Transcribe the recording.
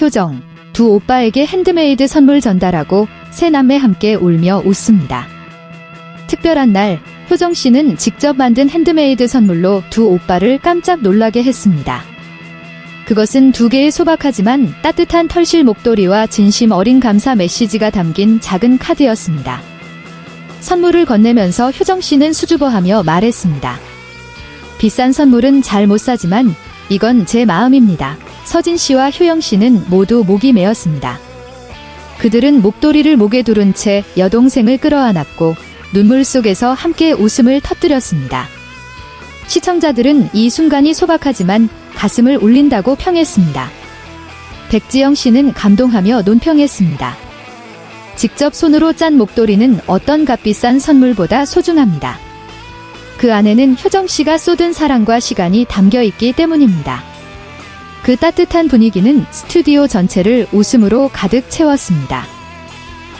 효정, 두 오빠에게 핸드메이드 선물 전달하고 세 남매 함께 울며 웃습니다. 특별한 날, 효정 씨는 직접 만든 핸드메이드 선물로 두 오빠를 깜짝 놀라게 했습니다. 그것은 두 개의 소박하지만 따뜻한 털실 목도리와 진심 어린 감사 메시지가 담긴 작은 카드였습니다. 선물을 건네면서 효정 씨는 수줍어하며 말했습니다. 비싼 선물은 잘 못 사지만 이건 제 마음입니다. 서진 씨와 효영 씨는 모두 목이 메었습니다. 그들은 목도리를 목에 두른 채 여동생을 끌어안았고 눈물 속에서 함께 웃음을 터뜨렸습니다. 시청자들은 이 순간이 소박하지만 가슴을 울린다고 평했습니다. 백지영 씨는 감동하며 논평했습니다. 직접 손으로 짠 목도리는 어떤 값비싼 선물보다 소중합니다. 그 안에는 효정 씨가 쏟은 사랑과 시간이 담겨 있기 때문입니다. 그 따뜻한 분위기는 스튜디오 전체를 웃음으로 가득 채웠습니다.